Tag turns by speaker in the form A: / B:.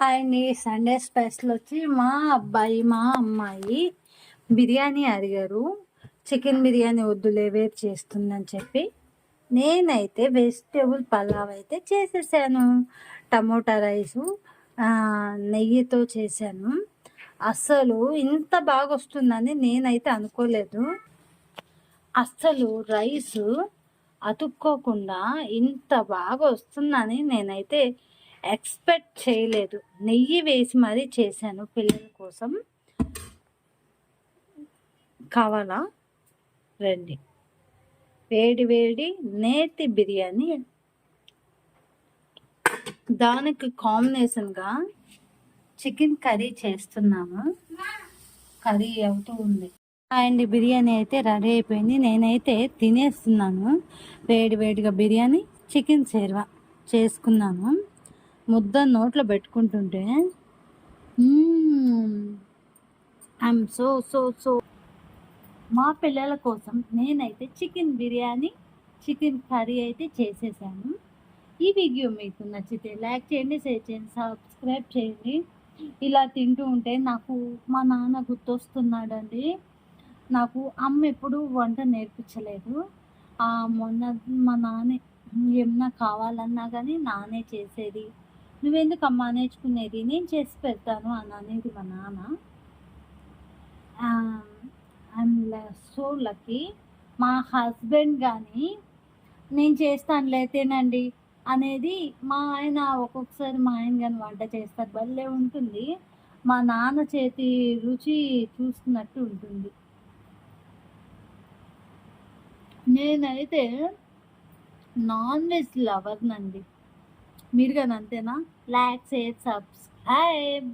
A: Hi అండి. Sunday special వచ్చి మా అబ్బాయి మా అమ్మాయి బిర్యానీ అడిగారు. చికెన్ బిర్యానీ వద్దులే వేరు చేస్తుందని చెప్పి. నేనైతే వెజిటేబుల్ పలావ్ అయితే చేసేసాను. టమోటా రైసు నెయ్యితో చేశాను. అస్సలు ఇంత బాగా వస్తుందని నేనైతే అనుకోలేదు. అస్సలు రైసు అతుక్కోకుండా ఇంత బాగా వస్తుందని నేనైతే ఎక్స్పెక్ట్ చేయలేదు. నెయ్యి వేసి మరీ చేశాను పిల్లల కోసం. కావాలా? రండి. వేడి వేడి నేతి బిర్యానీ. దానికి కాంబినేషన్గా చికెన్ కర్రీ చేస్తున్నాము కర్రీ అవుతూ ఉంది. అండ్ బిర్యానీ అయితే రెడీ అయిపోయింది. నేనైతే తినేస్తున్నాను. వేడి వేడిగా బిర్యానీ చికెన్ సేర్వా చేసుకున్నాను. ముద్ద నోట్లో పెట్టుకుంటుంటే ఐఎమ్ సో సో సో మా పిల్లల కోసం నేనైతే చికెన్ బిర్యానీ చికెన్ కర్రీ అయితే చేసేసాను. ఈ వీడియో మీకు నచ్చితే లైక్ చేయండి షేర్ చేయండి సబ్స్క్రైబ్ చేయండి. ఇలా తింటూ ఉంటే నాకు మా నాన్న గుర్తొస్తున్నాడండి. నాకు అమ్మ ఎప్పుడు వంట నేర్పించలేదు. మొన్న మా నాన్న ఏమన్నా కావాలన్నా కానీ నానే చేసేది. నువ్వెందుకమ్మా నేర్చుకునేది? నేను చేసి పెడతాను అని అనేది మా నాన్న. ఐఎమ్ సో లక్కీ మా హస్బెండ్ కానీ నేను చేస్తానులే తినండి అనేది మా ఆయన ఒక్కొక్కసారి మా ఆయన కానీ వంట చేస్తారు. భలే ఉంటుంది. మా నాన్న చేతి రుచి చూస్తున్నట్టు ఉంటుంది. నేనైతే నాన్ వెజ్ లవర్నండి. మీరు కానీ అంతేనా? Like share subscribe